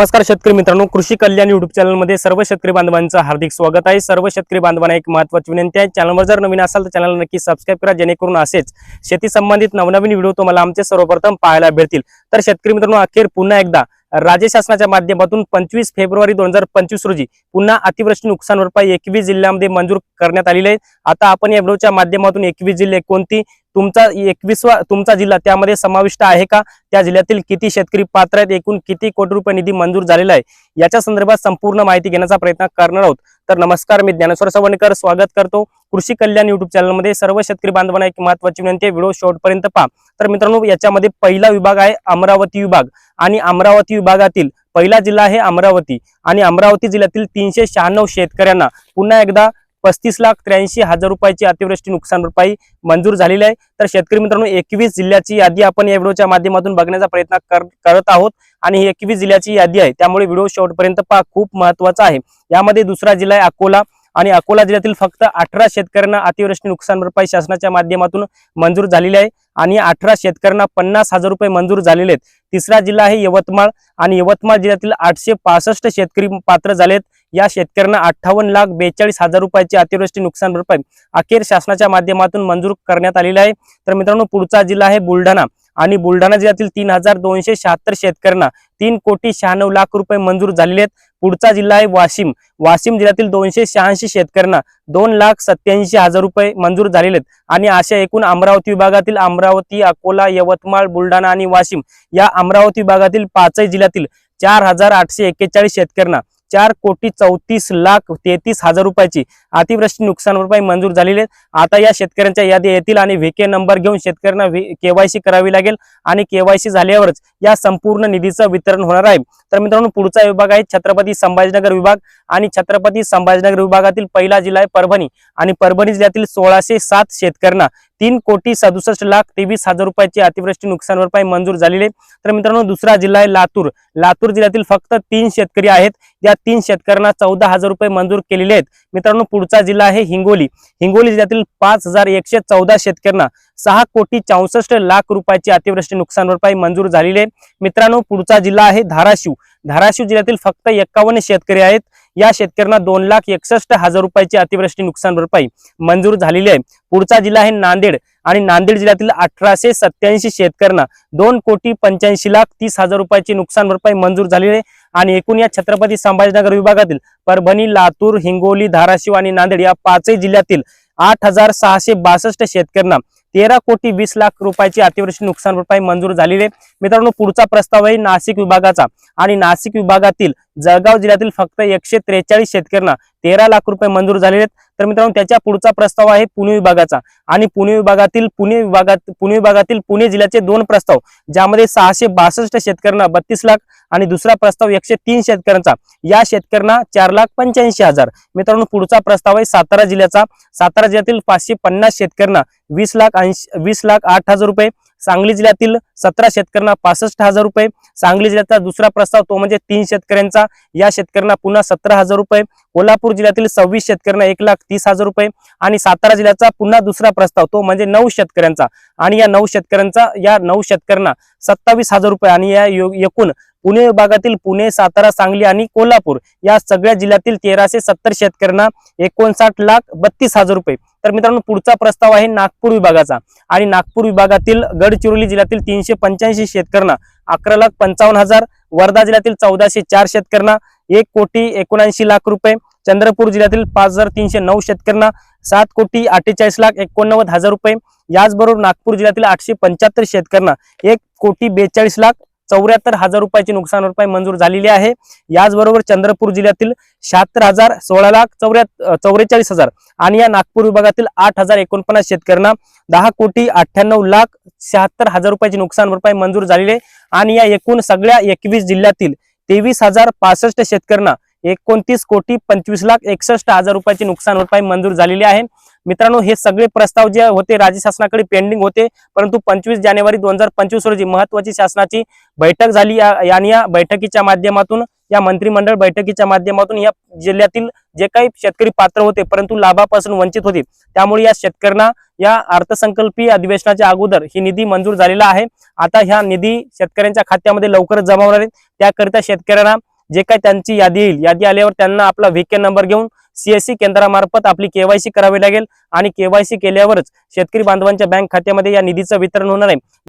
नमस्कार शेतकरी मित्रांनो कृषी कल्याण युट्यूब चॅनलमध्ये सर्व शेतकरी बांधवांचं हार्दिक स्वागत आहे. सर्व शेतकरी बांधवांना एक महत्वाची विनंती आहे. चॅनलवर जर नवीन असाल तर चॅनल नक्की सबस्क्राईब करा जेणेकरून असेच शेती संबंधित नवनवीन व्हिडिओ तुम्हाला आमचे सर्वप्रथम पाहायला भेटतील. तर शेतकरी मित्रांनो अखेर पुन्हा एकदा राज्य शासनाच्या माध्यमातून पंचवीस फेब्रुवारी दोन हजार पंचवीस रोजी पुन्हा अतिवृष्टी नुकसान भरपाई एकवीस जिल्ह्यामध्ये मंजूर करण्यात आलेली आहे. आता आपण या व्हिडिओच्या माध्यमातून एकवीस जिल्हे कोणती तुमचा एकवीसवा तुमचा जिल्हा त्यामध्ये समाविष्ट आहे का? त्या जिल्ह्यातील किती शेतकरी पात्र आहेत? एकूण किती कोटी रुपये निधी मंजूर झालेला आहे? याच्या संदर्भात संपूर्ण माहिती घेण्याचा प्रयत्न करणार आहोत. तर नमस्कार मी ज्ञानेश्वर सवणकर. स्वागत करतो कृषी कल्याण युट्यूब चॅनलमध्ये सर्व शेतकरी बांधवांना एक महत्वाची विनंती आहे. व्हिडिओ शेवटपर्यंत पहा. तर मित्रांनो याच्यामध्ये पहिला विभाग आहे अमरावती विभाग. आणि अमरावती विभागातील पहिला जिल्हा आहे अमरावती. आणि अमरावती जिल्ह्यातील तीनशे शहाण्णव शेतकऱ्यांना पुन्हा एकदा पस्तीस लाख त्र्याऐंशी हजार रुपयाची अतिवृष्टी नुकसान भरपाई मंजूर झालेली आहे. तर शेतकरी मित्रांनो एकवीस जिल्ह्याची यादी आपण या व्हिडिओच्या माध्यमातून बघण्याचा प्रयत्न कर- करत आहोत. आणि ही एकवीस जिल्ह्याची यादी आहे. त्यामुळे व्हिडिओ शेवटपर्यंत पहा. खूप महत्त्वाचा आहे. यामध्ये दुसरा जिल्हा आहे अकोला. आणि अकोला जिल्ह्यातील फक्त अठरा शेतकऱ्यांना अतिवृष्टी नुकसान भरपाई शासनाच्या माध्यमातून मंजूर झालेली आहे. आणि अठरा शेतकऱ्यांना पन्नास हजार रुपये मंजूर झालेले आहेत. तिसरा जिल्हा आहे यवतमाळ. आणि यवतमाळ जिल्ह्यातील आठशे पासष्ट शेतकरी पात्र झालेत. या शेतकऱ्यांना अठ्ठावन्न लाख बेचाळीस हजार रुपयाची अतिवृष्टी नुकसान भरपाई अखेर शासनाच्या माध्यमातून मंजूर करण्यात आलेली आहे. तर मित्रांनो पुढचा जिल्हा आहे बुलढाणा आणि बुलढाणा जिल्ह्यातील तीन हजार दोनशे शहात्तर शेतकऱ्यांना तीन कोटी शहाण्णव लाख रुपये मंजूर झालेले आहेत. पुढचा जिल्हा आहे वाशिम. वाशिम जिल्ह्यातील दोनशे शहाऐंशी शेतकऱ्यांना दोन लाख सत्याऐंशी हजार रुपये मंजूर झालेले आहेत. आणि अशा एकूण अमरावती विभागातील अमरावती अकोला यवतमाळ बुलढाणा आणि वाशिम या अमरावती विभागातील पाचही जिल्ह्यातील चार हजार आठशे एक्केचाळीस शेतकऱ्यांना चार कोटी चौतीस लाख तेहतीस हजार रुपयाची अतिवृष्टी नुकसान भरपाई मंजूर झालेली आहे. आता या शेतकऱ्यांच्या यादी येतील आणि व्हीके नंबर घेऊन शेतकऱ्यांना केवायसी करावी लागेल आणि केवायसी झाल्यावरच या संपूर्ण निधीचं वितरण होणार आहे. तर मित्रांनो पुढचा विभाग आहे छत्रपती संभाजीनगर विभाग आणि छत्रपती संभाजीनगर विभागातील पहिला जिल्हा आहे परभणी आणि परभणी जिल्ह्यातील सोळाशे सात शेतकऱ्यांना तीन कोटी सदुसष्ट लाख तेवीस हजार रुपयाची अतिवृष्टी नुकसान भरपाई मंजूर झालेली आहे. तर मित्रांनो दुसरा जिल्हा आहे लातूर. लातूर जिल्ह्यातील फक्त तीन शेतकरी आहेत. या तीन शेतकऱ्यांना चौदा हजार रुपये मंजूर केलेले आहेत. मित्रांनो पुढचा जिल्हा आहे हिंगोली. हिंगोली जिल्ह्यातील पाच हजार एकशे चौदा शेतकऱ्यांना सहा कोटी चौसष्ट लाख रुपयाची अतिवृष्टी नुकसान भरपाई मंजूर झालेली आहे. मित्रांनो पुढचा जिल्हा आहे धाराशिव. धाराशिव जिल्ह्यातील फक्त एक्कावन्न शेतकरी आहेत. या शेतकऱ्यांना दोन लाख एकसष्ट हजार रुपयाची अतिवृष्टी नुकसान भरपाई मंजूर झालेली आहे. पुढचा जिल्हा आहे नांदेड आणि नांदेड जिल्ह्यातील अठराशे सत्याऐंशी शेतकऱ्यांना दोन कोटी पंच्याऐंशी लाख तीस हजार रुपयाची नुकसान भरपाई मंजूर झालेली आहे. आणि एकूण या छत्रपती संभाजीनगर विभागातील परभणी लातूर हिंगोली धाराशिव आणि नांदेड या पाचही जिल्ह्यातील आठ हजार सहाशे बासष्ट शेतकऱ्यांना तेरा कोटी वीस लाख रुपयाची अतिवृष्टी नुकसान भरपाई मंजूर झालेली आहे. मित्रांनो पुढचा प्रस्ताव आहे नाशिक विभागाचा. आणि नाशिक विभागातील जळगाव जिल्ह्यातील फक्त एकशे त्रेचाळीस शेतकऱ्यांना तेरा लाख रुपये मंजूर झालेले आहेत. तर मित्रांनो त्याच्या पुढचा प्रस्ताव आहे पुणे विभागाचा. आणि पुणे विभागातील पुणे विभागात पुणे विभागातील पुणे जिल्ह्याचे दोन प्रस्ताव ज्यामध्ये सहाशे बासष्ट शेतकऱ्यांना बत्तीस लाख आणि दुसरा प्रस्ताव एकशे तीन शेतकऱ्यांचा. या शेतकऱ्यांना चार लाख पंच्याऐंशी हजार. मित्रांनो पुढचा प्रस्ताव आहे सातारा जिल्ह्याचा. सातारा जिल्ह्यातील पाचशे पन्नास शेतकऱ्यांना वीस लाख ऐंशी वीस लाख आठ हजार रुपये. सांगली जिल्ह्यातील सतरा शेतकऱ्यांना पासष्ट हजार रुपये. सांगली जिल्ह्याचा दुसरा प्रस्ताव तो म्हणजे तीन शेतकऱ्यांचा. या शेतकऱ्यांना पुन्हा सतरा हजार रुपये. कोल्हापूर जिल्ह्यातील सव्वीस शेतकऱ्यांना एक लाख तीस हजार रुपये आणि सातारा जिल्ह्याचा पुन्हा दुसरा प्रस्ताव तो म्हणजे नऊ शेतकऱ्यांचा. आणि या नऊ शेतकऱ्यांचा या नऊ शेतकऱ्यांना सत्तावीस हजार रुपये आणि या एकूण पुणे विभागातील पुणे सातारा सांगली आणि कोल्हापूर या सगळ्या जिल्ह्यातील तेराशे सत्तर शेतकऱ्यांना एकोणसाठ लाख बत्तीस हजार रुपये. तर मित्रांनो पुढचा प्रस्ताव आहे नागपूर विभागाचा. आणि नागपूर विभागातील गडचिरोली जिल्ह्यातील तीनशे पंच्याऐंशी शेतकऱ्यांना अकरा लाख पंचावन्न हजार वर्धा जिल्ह्यातील चौदाशे चार शेतकऱ्यांना एक कोटी एकोणऐंशी लाख रुपये चंद्रपूर जिल्ह्यातील पाच हजार तीनशे नऊ शेतकऱ्यांना सात कोटी अठ्ठेचाळीस लाख एकोणनव्वद हजार रुपये. याचबरोबर नागपूर जिल्ह्यातील आठशे पंच्याहत्तर शेतकऱ्यांना एक कोटी बेचाळीस लाख चौऱ्याहत्तर हजार रुपयाची नुकसान भरपाई मंजूर झालेली आहे. याचबरोबर चंद्रपूर जिल्ह्यातील शहात्तर हजार सोळा लाख चौऱ्या चौवेचाळीस हजार आणि या नागपूर विभागातील आठ हजार एकोणपन्नास शेतकऱ्यांना दहा कोटी अठ्ठ्याण्णव लाख शहात्तर हजार रुपयाची नुकसान भरपाई मंजूर झालेली आहे. आणि या एकूण सगळ्या एकवीस जिल्ह्यातील तेवीस हजार पासष्ट शेतकऱ्यांना एकोणतीस कोटी पंचवीस लाख एकसष्ट हजार रुपयाची नुकसान भरपाई मंजूर झालेली आहे. मित्रांनो हे सगळे प्रस्ताव जे होते राज्य शासनाकडे पेंडिंग होते. परंतु पंचवीस जानेवारी दोन हजार पंचवीस रोजी महत्वाची शासनाची बैठक झाली. आणि या बैठकीच्या माध्यमातून या मंत्रिमंडळ बैठकीच्या माध्यमातून या जिल्ह्यातील जे काही शेतकरी पात्र होते परंतु लाभापासून वंचित होते. त्यामुळे या शेतकऱ्यांना या अर्थसंकल्पीय अधिवेशनाच्या अगोदर ही निधी मंजूर झालेला आहे. आता ह्या निधी शेतकऱ्यांच्या खात्यामध्ये लवकरच जमा होणार आहे त्याकरिता शेतकऱ्यांना जे काही त्यांची यादी येईल यादी आल्यावर त्यांना आपला व्हीके नंबर घेऊन सीएससी केंद्रामार्फत आपली केवायसी करावी लागेल आणि केवायसी केल्यावरच शेतकरी बांधवांच्या बँक खात्यामध्ये या निधीचं वितरण होणार आहे.